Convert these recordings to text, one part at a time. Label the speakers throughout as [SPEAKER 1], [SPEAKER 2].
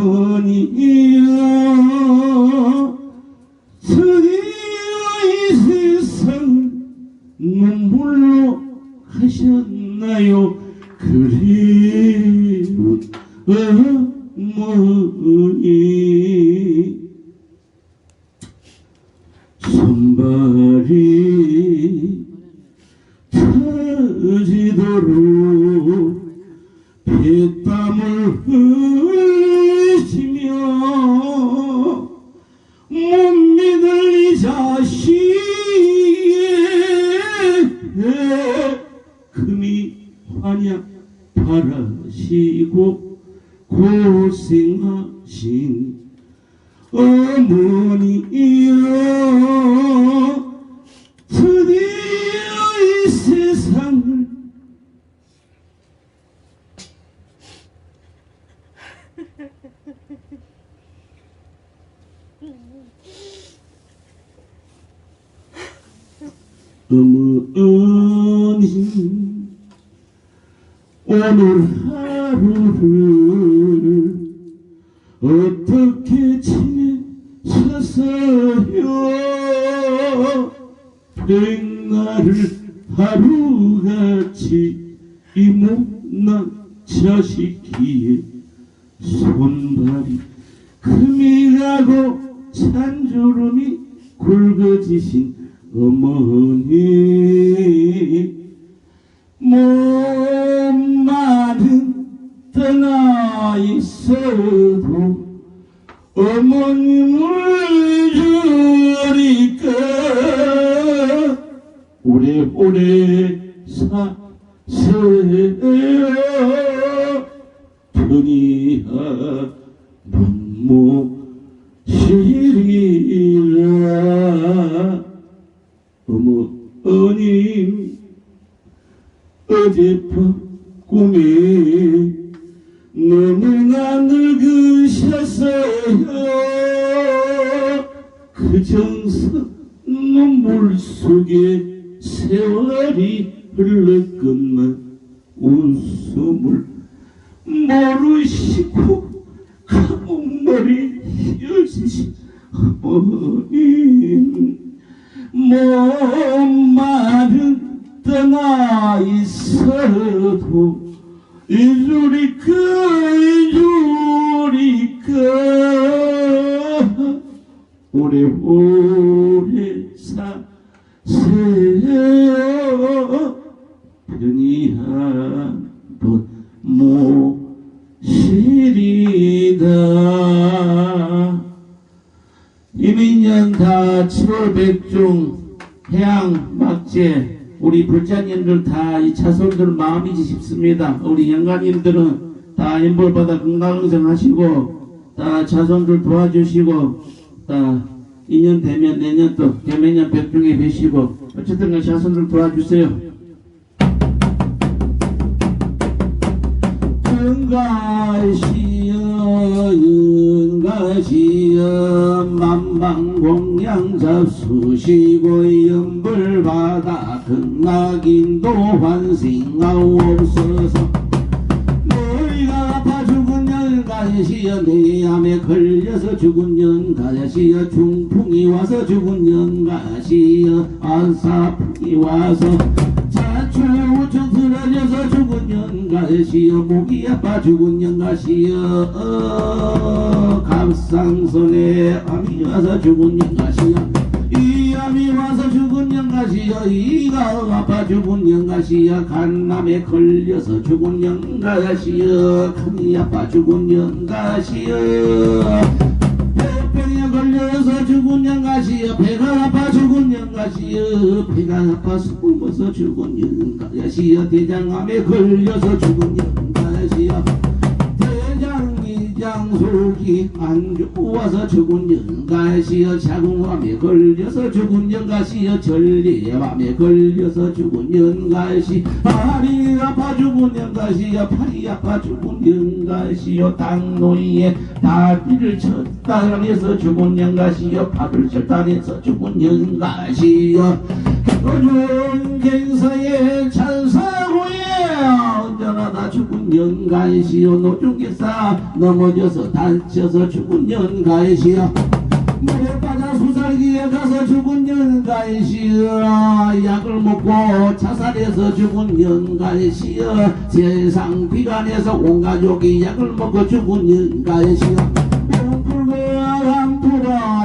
[SPEAKER 1] 어머니여 드디어 이 세상 눈물로 가셨나요? 그리운 어머니. 손발 드디어 이 세상을 어머니 오늘 하루를 어떻게 지내셨어요 백날을 하루같이 이 못난 자식기에 손발이 금이 가고 찬주름이 굵어지신 어머니 몸만은 떠나 있어도 어머님을 주니까 오래오래 사세요 편이야 눈모시리라. 어머님 어젯밤 꿈에 너무나 늙으셨어요. 그 정성 눈물 속에 세월이 흘렀건만 웃음을 모르시고 감은 머리 휘어지신 어머님 몸말은 떠나 있어도 이주리까 이주리까 오래오래 사세요 한번 모시리다 이민년 다 7월 백중 해양 막제 우리 불자님들 다 이 자손들 마음이지 싶습니다. 우리 영가님들은 다 인벌받아 건강성 하시고 다 자손들 도와주시고 다 2년 되면 내년 또 개매년 백중에 계시고 어쨌든 간 자손들 도와주세요. 은가시여 은가시여 만방공양 잡수시고 연불받아 극락인도 환생하옵소서 연가시여 내 암에 걸려서 죽은 연가시여 중풍이 와서 죽은 연가시여 안사풍이 와서 자초 우청 쓰러져서 죽은 연가시여 목이 아파 죽은 연가시여 어, 감상선에 암이 와서 죽은 암이 와서 죽은 연가시여 이가 아파 죽은 연가시여 간남에 걸려서 죽은 연가시여 간이 아파 죽은 연가시여. 폐병에 걸려서 죽은 연가시여 배가 아파 죽은 연가시여 배가 아파 숨어서 죽은 연가시여 대장암에 걸려서 죽은 연가시여 안 좋아서 죽은 연가시여 자궁암에 걸려서 죽은 연가시여 전리암에 걸려서 죽은 연가시. 발이 아파 죽은 영가시여 팔이 아파 죽은 영가시여 당노이에 다리를 쳤다 해서 죽은 영가시여 쳤다 해서 죽은 영가시여. 요즘 갱 영가시여 노중개사 넘어져서 다쳐서 죽은 영가시여 물에 빠져 수살기에 가서 죽은 연가시여 약을 먹고 자살해서 죽은 연가시여 세상 비관에서 온 가족이 약을 먹고 죽은 한풀어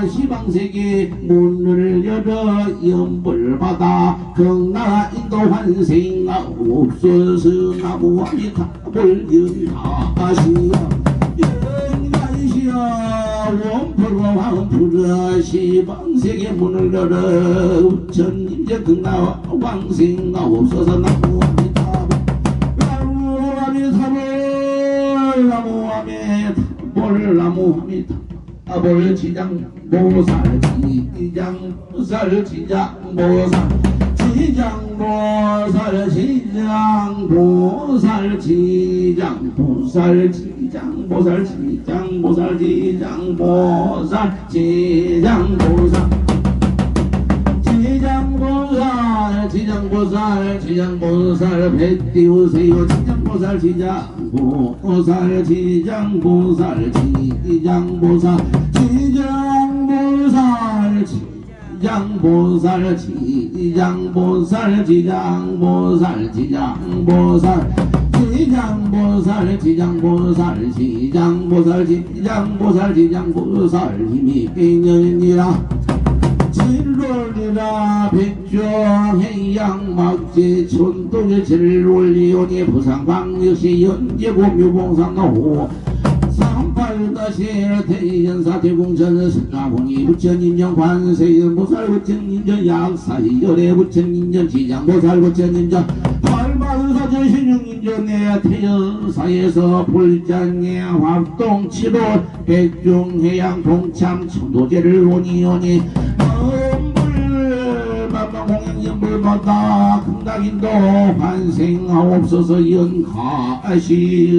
[SPEAKER 1] 시방세계 문을 열어 연불받아 경나 인도 환생아 옵소서 나무와미 답을 연가시여 연가시여 원풀고 황풀어 시방세계 문을 열어 전임제 극나 왕생아 옵소서 나무와미 답을 나무와미 답을 나무와미 답 을 나무와미 답을 지장 보살 지장 보살 지장 보살 지장 보살 지장 보살 지장 보살 지장 보살 지장 보살 지장 보살 지장보살 지장보살 배 띄우세요 지장보살 지장보살 지장보살 지장보살 지장보살 지장보살 지장보살 지장보살 지장보살 지장보살 지장보살 지장보살 지장보살 지장보살 힘이 있느니라 진롤이라 백조해양 막제 천동의 제를 올리오니 부상방역시 연제고 묘봉상가호 삼팔다시 대연사 대공전 승가봉이 부처님전 관세연 보살 부처님전 약사이 열애 부처님전 지장보살 부처님전 팔만사전 신용인전 내 태연사에서 불장의 활동 치료 백종해양 동참 천도제를 오니오니 만방공연연불마다 금강인도 환생하옵소서 연가시여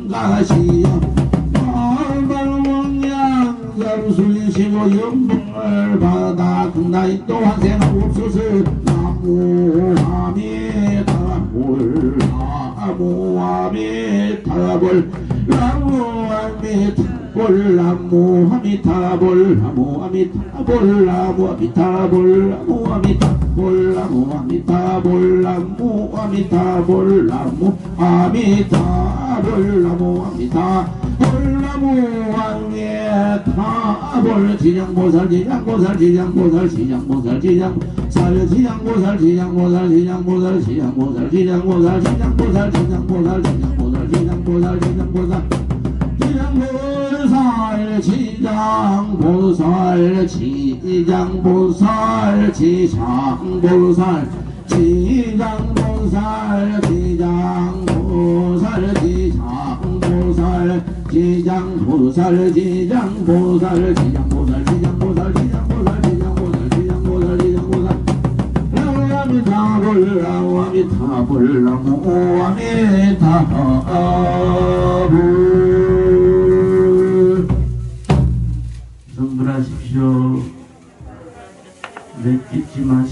[SPEAKER 1] 연가시여 말방공양 자루술리시고 연불 받아 금강인도 환생하옵소서 나무아미타불 나무아미타불 지장보살 지장보살 萨，地菩萨，菩萨，七藏菩萨，七藏菩萨，七藏菩萨，七藏菩萨，七藏菩萨，七藏菩萨，七藏菩萨，七藏菩萨，七藏菩萨，为了不灭他。